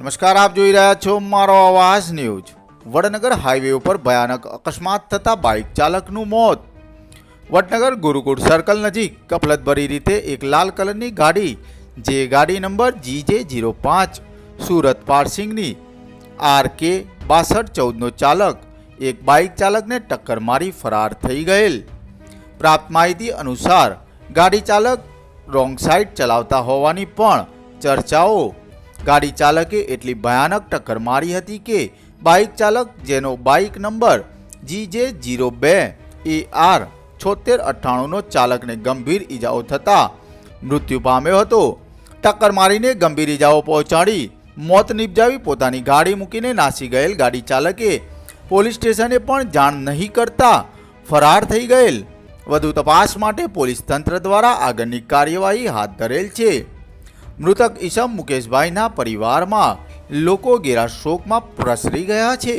નમસ્કાર, આપ જોઈ રહ્યા છો મારો અવાજ ન્યૂઝ. વડનગર હાઈવે ઉપર ભયાનક અકસ્માત થતા બાઇક ચાલકનું મોત. વડનગર ગુરુકુળ સર્કલ નજીક કપલતભરી રીતે એક લાલ કલરની ગાડી, જે ગાડી નંબર જી જે જીરો પાંચ, સુરત પાર્સિંગની, આર કે બાસઠ ચૌદનો ચાલક, એક બાઇક ચાલકને ટક્કર મારી ફરાર થઈ ગયેલ. પ્રાપ્ત માહિતી અનુસાર, ગાડી ચાલક રોંગ સાઈડ ચલાવતા હોવાની પણ ચર્ચાઓ ગાડી ચાલકે એટલી ભયાનક ટક્કર મારી હતી કે બાઇક ચાલક, જેનો બાઇક નંબર જી જે જીરો બે એ આર છોતેર અઠ્ઠાણુંનો ચાલકને ગંભીર ઈજાઓ થતાં મૃત્યુ પામ્યો હતો. ટક્કર મારીને ગંભીર ઈજાઓ પહોંચાડી મોત નિપજાવી પોતાની ગાડી મૂકીને નાસી ગયેલ ગાડી ચાલકે પોલીસ સ્ટેશને પણ જાણ નહીં કરતા ફરાર થઈ ગયેલ. વધુ તપાસ માટે પોલીસ તંત્ર દ્વારા આગળની કાર્યવાહી હાથ ધરેલ છે. મૃતક ઈસમ મુકેશભાઈના પરિવારમાં લોકો ઘેરા શોકમાં પ્રસરી ગયા છે.